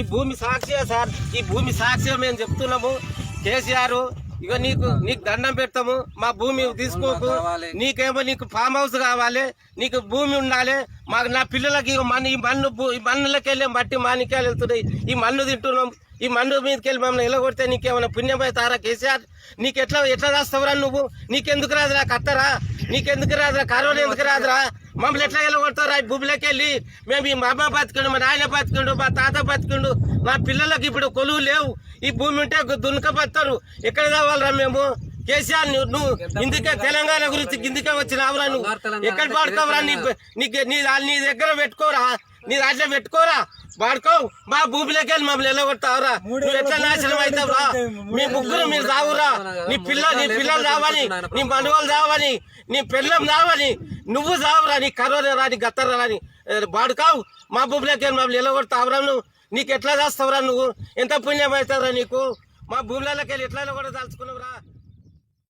ఈ భూమి సాక్షిగా సార్? ఈ భూమి సాక్షి మేము చెప్తున్నాము. కేసీఆర్ ఇక నీకు నీకు దండం పెడతాము. మా భూమి తీసుకోకు. నీకేమో నీకు ఫామ్ హౌస్ కావాలి. నీకు భూమి ఉండాలి. మాకు నా పిల్లలకి మన ఈ మన్ను ఈ మన్నులకి వెళ్ళే మట్టి మాణిక్యాలు వెళ్తున్నాయి. ఈ మన్ను తింటున్నాం. ఈ మన్ను మీదకి వెళ్ళి మమ్మల్ని ఎలగొడితే నీకేమైనా పుణ్యమై అవుతారా కేసీఆర్? నీకు ఎట్లా ఎట్లా రాస్తావురా నువ్వు? నీకెందుకు రాదురా కత్తరా నీకెందుకు రాదురా? కరోనా ఎందుకు రాదురా? మమ్మల్ని ఎట్లా వెళ్ళగొడతారా భూమిలోకి వెళ్ళి మేము ఈ మా అమ్మ బతికిండు మా నాయన బతికిండు మా తాత బతికిండు మా పిల్లలకు ఇప్పుడు కొలువు లేవు. ఈ భూమి ఉంటే దున్నుక బతారు ఎక్కడ కావాలరా మేము? కేసీఆర్ నువ్వు నువ్వు ఇందుకే తెలంగాణ గురించి ఇందుకే వచ్చినావురా నువ్వు. ఎక్కడ పడుకోవరా నీ నీకు నీ నీ దగ్గర పెట్టుకోరా? నీ దాంట్లో పెట్టుకోరా. వాడుకో. మా భూమిలోకి వెళ్ళి మమ్మల్ని వెళ్ళగొడతావురా నువ్వు ఎట్లా నాశనం అవుతావురా? మీ ముగ్గురు మీరు రావురా నీ పిల్ల నీ పిల్లలు రావని నీ మనవాళ్ళు రావని నీ పిల్లం రావని నువ్వు రావురా నీ కరోనా రాని గత్తర రాని. వాడుకావు మా భూమిలోకి వెళ్ళి మమ్మల్ని వెళ్ళగొడతావురా నువ్వు. నీకు ఎట్లా చేస్తావురా నువ్వు? ఎంత పుణ్యం అవుతావురా నీకు? మా భూములలోకి వెళ్ళి ఎట్లా కూడా దాల్చుకున్నావురా